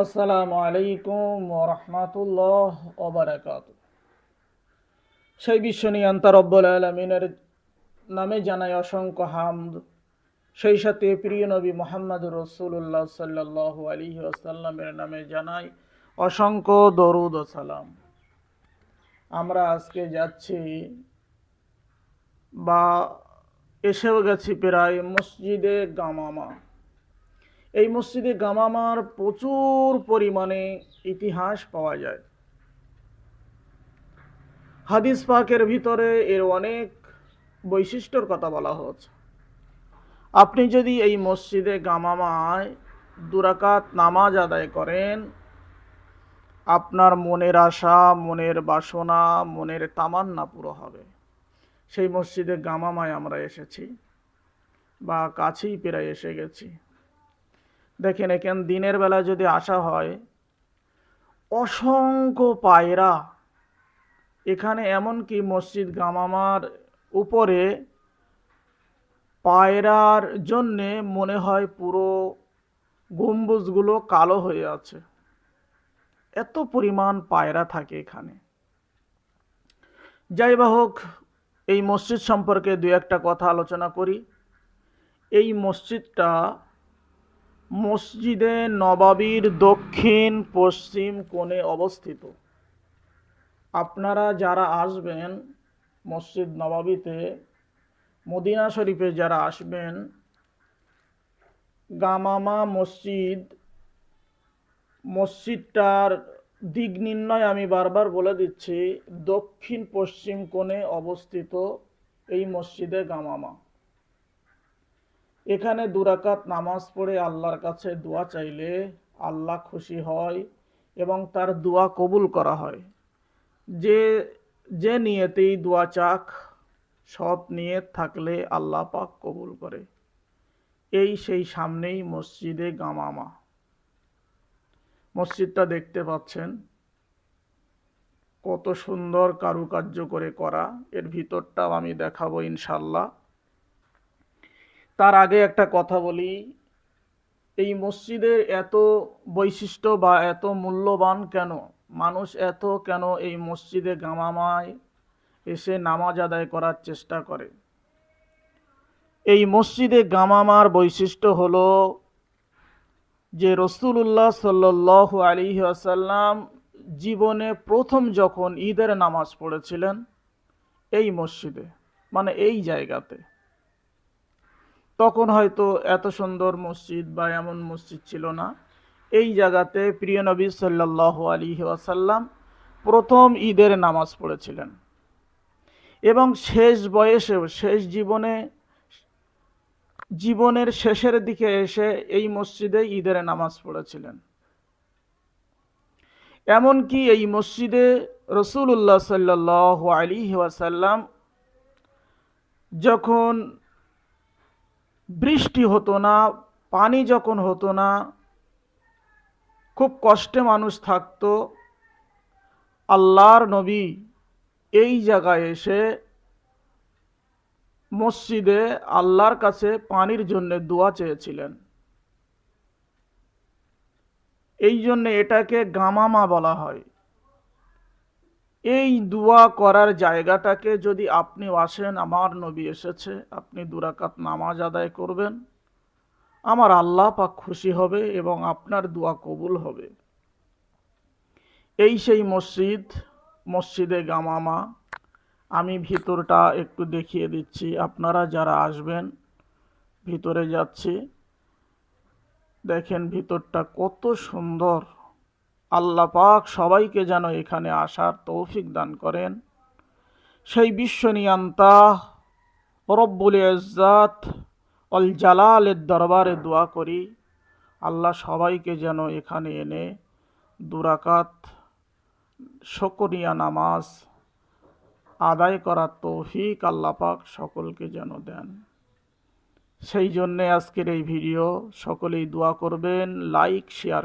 আসসালামু আলাইকুম ওবরাকাত সেই বিশ্ব রব্বুল আলমিনের নামে জানাই অসংখ্য হামদ। সেই সাথে প্রিয় নবী মোহাম্মদ রসুল্লাহ সাল্লাহ আলী নামে জানাই অসংখ্য দরুদ সালাম। আমরা আজকে যাচ্ছি বা এসেও গেছি প্রায় মসজিদে গামামা। এই মসজিদে গামামার প্রচুর পরিমাণে ইতিহাস পাওয়া যায়। হাদিস পাকের ভিতরে এর অনেক বৈশিষ্ট্যর কথা বলা হচ্ছে আপনি যদি এই মসজিদে গামামায় দুরাকাত নামাজ আদায় করেন, আপনার মনের আশা, মনের বাসনা, মনের তামান্না পুরো হবে। সেই মসজিদে গামামায় আমরা এসেছি বা কাছেই প্রায় এসে গেছি। দেখেন এখান দিনের বেলা যদি আসা হয়, অসংখ্য পায়রা। এখানে এমনকি মসজিদ গামামার উপরে পায়রার জন্যে মনে হয় পুরো গম্বুজগুলো কালো হয়ে আছে। এত পরিমাণ পায়রা থাকে এখানে। যাই বা হোক, এই মসজিদ সম্পর্কে দু একটা কথা আলোচনা করি। এই মসজিদটা মসজিদে নবাবির দক্ষিণ পশ্চিম কোণে অবস্থিত। আপনারা যারা আসবেন মসজিদ নবাবিতে, মদিনা শরীফে যারা আসবেন, গামামা মসজিদ, মসজিদটার দিক নির্ণয় আমি বারবার বলে দিচ্ছি, দক্ষিণ পশ্চিম কোণে অবস্থিত এই মসজিদে গামামা। এখানে দুরাকাত নামাজ পড়ে আল্লাহর কাছে দোয়া চাইলে আল্লাহ খুশি হয় এবং তার দোয়া কবুল করা হয়। যে যে নিয়েতেই দোয়া চাক, সৎ নিয়ত থাকলে আল্লাহ পাক কবুল করে। এই সেই সামনেই মসজিদে গামামা। মসজিদটা দেখতে পাচ্ছেন। কত সুন্দর কারুকার্য করে করা। এর ভিতরটাও আমি দেখাবো ইনশাল্লাহ তার আগে একটা কথা বলি। এই মসজিদের এত বৈশিষ্ট্য বা এত মূল্যবান কেন? মানুষ এত কেন এই মসজিদে গামামায় এসে নামাজ আদায় করার চেষ্টা করে? এই মসজিদে গামামার বৈশিষ্ট্য হল যে রসুল্লাহ সাল্লাহ আলী আসাল্লাম জীবনে প্রথম যখন ঈদের নামাজ পড়েছিলেন এই মসজিদে মানে এই জায়গাতে। তখন হয়তো এত সুন্দর মসজিদ বা এমন মসজিদ ছিল না। এই জায়গাতে প্রিয় নবী সাল্লাহ আলী ওয়াসাল্লাম প্রথম ঈদের নামাজ পড়েছিলেন। এবং শেষ বয়সে, শেষ জীবনে, জীবনের শেষের দিকে এসে এই মসজিদে ঈদের নামাজ পড়েছিলেন। এমনকি এই মসজিদে রসুল্লাহ সাল্লাহ আলী ওয়াসাল্লাম যখন বৃষ্টি হতো না, পানি যখন হতো না, খুব কষ্টে মানুষ থাকতো। আল্লাহর নবী এই জায়গায় এসে মসজিদে আল্লাহর কাছে পানির জন্য দোয়া চেয়েছিলেন। এই জন্য এটাকে গামামা বলা হয়। এই দোয়া করার জায়গাটাকে যদি আপনি আসেন, আমার নবী এসেছে, আপনি দুরাকাত নামাজ আদায় করবেন। আমার আল্লাহ পাক খুশি হবে এবং আপনার দোয়া কবুল হবে। এই সেই মসজিদ, মসজিদে গামামা। আমি ভিতরটা একটু দেখিয়ে দিচ্ছি। আপনারা যারা আসবেন, ভিতরে যাচ্ছি। দেখেন ভিতরটা কত সুন্দর। আল্লাহ পাক সবাইকে যেন এখানে আসার তৌফিক দান করেন। সেই বিশ্বনিয়ান্তা রব্বুল ইজ্জাত অল জালালের দরবারে দোয়া করি, আল্লাহ সবাইকে যেন এখানে এনে দুরাকাত, শকরিয়া নামাজ আদায় করার তৌফিক আল্লাহ পাক সকলকে যেন দেন। সেই জন্যে আজকের এই ভিডিও, সকলেই দোয়া করবেন, লাইক, শেয়ার